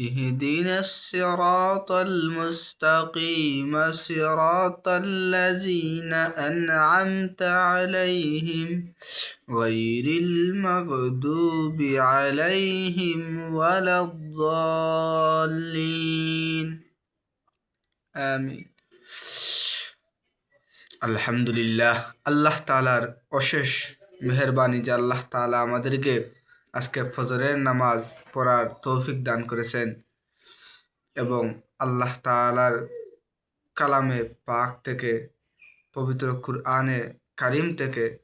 اهدنا الصراط المستقيم صراط الذين أنعمت عليهم غير المغضوب عليهم ولا الضالين آمين আলহামদুলিল্লাহ আল্লাহ তালার অশেষ মেহরবানি যে আল্লাহ তালা আমাদেরকে আজকে ফজরের নামাজ পড়ার তৌফিক দান করেছেন এবং আল্লাহ তালার কালামে পাক থেকে, পবিত্র কুরআনে কারিম থেকে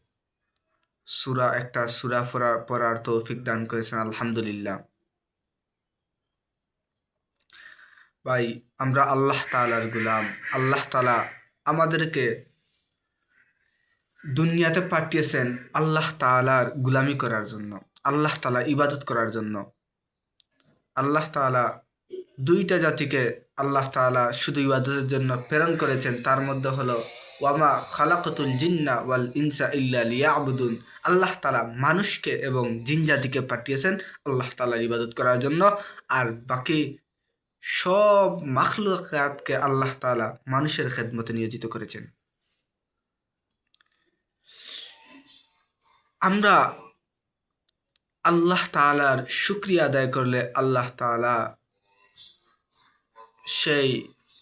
সুরা, একটা সুরা পড়া, পড়ার তৌফিক দান করেছেন, আলহামদুলিল্লাহ। ভাই, আমরা আল্লাহ তালার গুলাম। আল্লাহ তালা আমাদেরকে দুনিয়াতে পাঠিয়েছেন আল্লাহ তালার গুলামি করার জন্য। আল্লাহ তালা ইবাদত করার জন্য। আল্লাহ তালা দুইটা জাতিকে আল্লাহ তালা শুধু ইবাদতের জন্য প্রেরণ করেছেন, তার মধ্যে হলো, ওয়ামা খালাকতুল জিন্না ওয়াল ইনসা ইল্লা লিয়াবুদুন। আল্লাহ তালা মানুষকে এবং জিন জাতিকে পাঠিয়েছেন আল্লাহ তালার ইবাদত করার জন্য। আর বাকি সব মাখলুকাতকে আল্লাহ তালা মানুষের খেদমতে নিয়োজিত করেছেন। আমরা আল্লাহ তালার শুক্রিয়া আদায় করলে আল্লাহ তালা সেই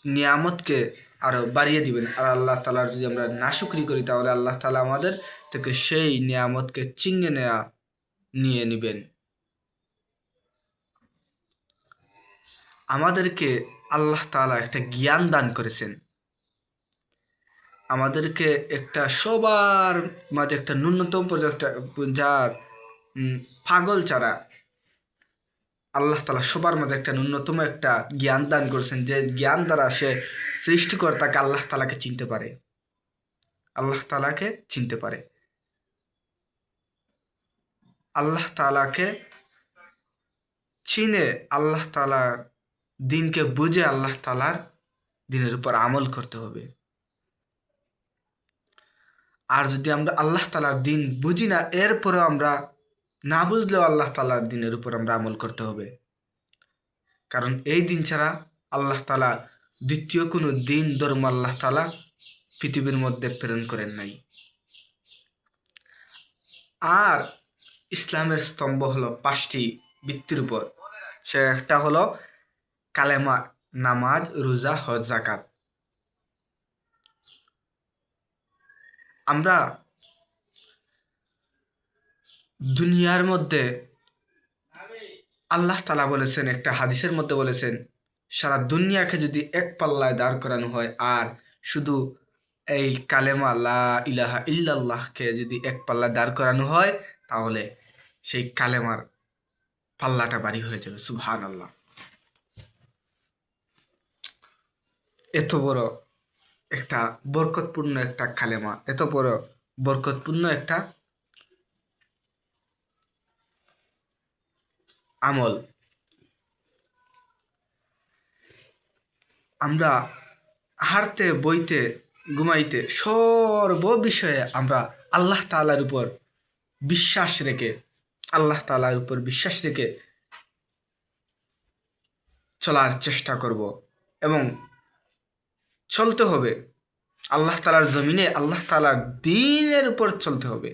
নিয়ামতকে আরও বাড়িয়ে দিবেন। আর আল্লাহ তালার যদি আমরা না শুক্রি করি, তাহলে আল্লাহ তালা আমাদের থেকে সেই নিয়ামতকে চিঙ্গে নেওয়া নিয়ে নেবেন। আমাদেরকে আল্লাহ তালা একটা জ্ঞান দান করেছেন। আমাদেরকে একটা সবার মাঝে একটা ন্যূনতম পর্যায়ে যার পাগল ছাড়া আল্লাহ তালা সবার মাঝে একটা ন্যূনতম একটা জ্ঞান দান করছেন। যে জ্ঞান দ্বারা সে সৃষ্টিকর্তাকে আল্লাহ তালাকে চিনতে পারে। আল্লাহ তালাকে চিনতে পারে। আল্লাহ তালাকে চিনে আল্লাহ তালার দিনকে বুঝে আল্লাহ তালার দিনের উপর আমল করতে হবে। আর যদি আমরা আল্লাহ তালার দিন বুঝি না, এরপরেও আমরা না বুঝলেও আল্লাহ তালার দিনের উপর আমরা আমল করতে হবে। কারণ এই দিন ছাড়া আল্লাহ তালা দ্বিতীয় কোনো দিন ধর্ম আল্লাহ তালা পৃথিবীর মধ্যে প্রেরণ করেন নাই। আর ইসলামের স্তম্ভ হলো পাঁচটি বৃত্তির উপর। সে একটা হলো কালেমা, নামাজ, রোজা, হজ জাকাত আমরা দুনিয়ার মধ্যে আল্লাহ তালা বলেছেন, একটা হাদিসের মধ্যে বলেছেন, সারা দুনিয়াকে যদি এক পাল্লায় দাঁড় করানো হয়, আর শুধু এই কালেমা লা ইলাহা ইল্লাল্লাহকে যদি এক পাল্লায় দাঁড় করানো হয়, তাহলে সেই কালেমার পাল্লাটা বাড়ি হয়ে যাবে। সুবহান আল্লাহ এত বড় একটা বরকতপূর্ণ একটা কালেমা, এত বড় বরকতপূর্ণ একটা আমল। আমরা হারতে, বইতে, ঘুমাইতে সর্ব বিষয়ে আমরা আল্লাহ তালার উপর বিশ্বাস রেখে, আল্লাহ তালার উপর বিশ্বাস রেখে চলার চেষ্টা করব এবং চলতে হবে। আল্লাহ তালার জমিনে আল্লাহ তালার দিনের উপর চলতে হবে।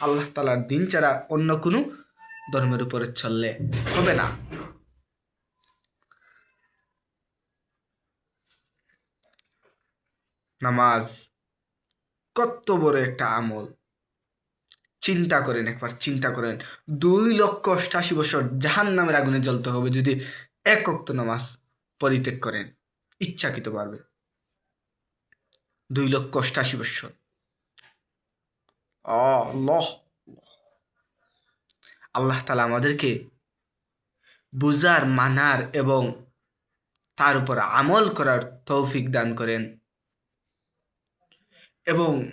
আল্লাহ তালার দিন ছাড়া অন্য কোনো ধর্মের উপরে চললে হবে না। নামাজ কত বড় একটা আমল। চিন্তা করেন একবার, চিন্তা করেন। দুই লক্ষ অষ্টাশি বছর জাহান নামের আগুনে জ্বলতে হবে যদি এক অক্ত নামাজ পরিত্যাগ করেন, ইচ্ছাকৃত পারবে দুই লক্ষ অষ্টাশি বৎসর আল্লাহ! আল্লাহ তালা আমাদেরকে বুজার মানার এবং তার উপর আমল করার তৌফিক দান করেন। এবং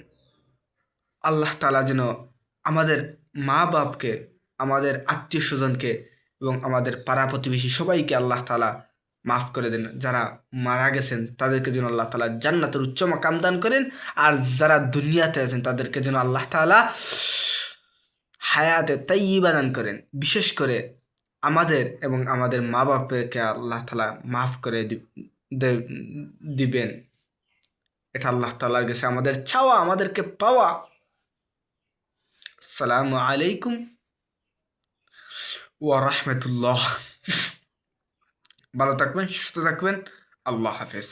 আল্লাহ তালা যেন আমাদের মা বাপকে আমাদের আত্মীয় স্বজনকে এবং আমাদের পাড়া প্রতিবেশী সবাইকে আল্লাহ তালা মাফ করে দেন। যারা মারা গেছেন, তাদেরকে যেন আল্লাহ তালা জান্নাতের উচ্চ মাকাম দান করেন। আর যারা দুনিয়াতে আছেন, তাদেরকে যেন আল্লাহ তালা হায়াতে তাইবা দান করেন। বিশেষ করে আমাদের এবং আমাদের মা বাপেরকে আল্লাহ তালা মাফ করে দিবেন। এটা আল্লাহ তালার কাছে আমাদের চাওয়া, আমাদেরকে পাওয়া। আসসালামু আলাইকুম ওয়া রাহমাতুল্লাহ। ভালো থাকবেন, সুস্থ থাকবেন। আল্লাহ হাফেজ।